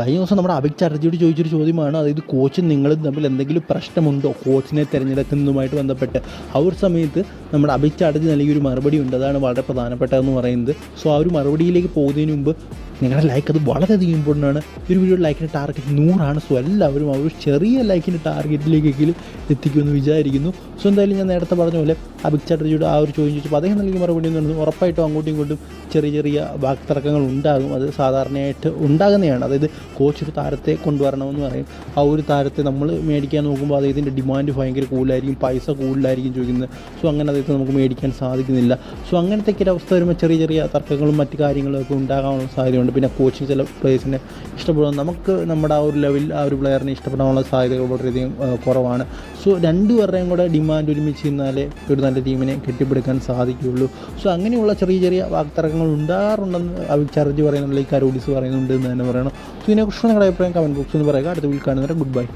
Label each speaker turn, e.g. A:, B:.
A: കഴിഞ്ഞ ദിവസം നമ്മുടെ അഭിക് ചാറ്റർജിയോട് ചോദിച്ചൊരു ചോദ്യമാണ്. അതായത് കോച്ചും നിങ്ങളും തമ്മിൽ എന്തെങ്കിലും പ്രശ്നമുണ്ടോ? കോച്ചിനെ തിരഞ്ഞെടുക്കുന്നതുമായിട്ട് ബന്ധപ്പെട്ട്. ആ ഒരു സമയത്ത് നമ്മുടെ അഭിക് ചാറ്റർജി നൽകിയൊരു മറുപടി ഉണ്ട് അതാണ് വളരെ പ്രധാനപ്പെട്ടതെന്ന് പറയുന്നത്. സോ ആ ഒരു മറുപടിയിലേക്ക് പോകുന്നതിന് മുമ്പ് നിങ്ങളുടെ ലൈക്ക് അത് വളരെയധികം ഇമ്പോർട്ടന്റ് ആണ്. ഒരു വീഡിയോ ലൈക്കിന്റെ ടാർഗറ്റ് നൂറാണ്. സോ എല്ലാവരും ആ ഒരു ചെറിയ ലൈക്കിന്റെ ടാർഗറ്റിലേക്കെങ്കിലും എത്തിക്കുമെന്ന് വിചാരിക്കുന്നു. സോ എന്തായാലും ഞാൻ നേരത്തെ പറഞ്ഞ പോലെ ആ അഭിക് ചാറ്റർജിയുടെ ആ ഒരു ചോദ്യം ചോദിച്ചപ്പോൾ അദ്ദേഹം നൽകി മറുപടി എന്ന് പറയുന്നത് ഉറപ്പായിട്ടും അങ്ങോട്ടും ഇങ്ങോട്ടും ചെറിയ ചെറിയ വാക്തർക്കങ്ങൾ ഉണ്ടാകും. അത് സാധാരണയായിട്ട് ഉണ്ടാകുന്നതാണ്. അതായത് കോച്ച് ഒരു താരത്തെ കൊണ്ടുവരണമെന്ന് പറയും. ആ ഒരു താരത്തെ നമ്മൾ മേടിക്കാൻ നോക്കുമ്പോൾ അദ്ദേഹത്തിന്റെ ഡിമാൻഡ് ഭയങ്കര കൂടുതലായിരിക്കും. പൈസ കൂടുതലായിരിക്കും ചോദിക്കുന്നത്. സോ അങ്ങനെ അദ്ദേഹത്തെ നമുക്ക് മേടിക്കാൻ സാധിക്കുന്നില്ല. സോ അങ്ങനത്തെയൊക്കെ ഒരു അവസ്ഥ വരുമ്പോൾ ചെറിയ ചെറിയ തർക്കങ്ങളും മറ്റു കാര്യങ്ങളും ഒക്കെ ഉണ്ടാകാനുള്ള സാധ്യതയുണ്ട്. പിന്നെ കോച്ചിങ് ചില പ്ലേയേഴ്സിനെ ഇഷ്ടപ്പെടുന്നു. നമുക്ക് നമ്മുടെ ആ ഒരു ലെവലിൽ ആ ഒരു പ്ലെയറിനെ ഇഷ്ടപ്പെടാനുള്ള സാധ്യതകൾ വളരെയധികം കുറവാണ്. സോ രണ്ടുപേരുടെയും കൂടെ ഡിമാൻഡ് ഒരുമിച്ച് നിന്നാലേ ഒരു നല്ല ടീമിനെ കെട്ടിപ്പടുക്കാൻ സാധിക്കുകയുള്ളൂ. സോ അങ്ങനെയുള്ള ചെറിയ ചെറിയ വാക്തർക്കങ്ങൾ ഉണ്ടാകാറുണ്ടെന്ന് അവിചാർജ് പറയുന്നുണ്ട് ഈ കരോഡിസ് പറയുന്നുണ്ട് എന്ന് തന്നെ പറയണം. സോ ഇതിനെക്കുറിച്ച് നിങ്ങളുടെ അഭിപ്രായം കമന്റ് ബോക്സിൽ പറയുക. അടുത്ത വീട്ടിൽ കാണുന്നവരെ ഗുഡ് ബൈ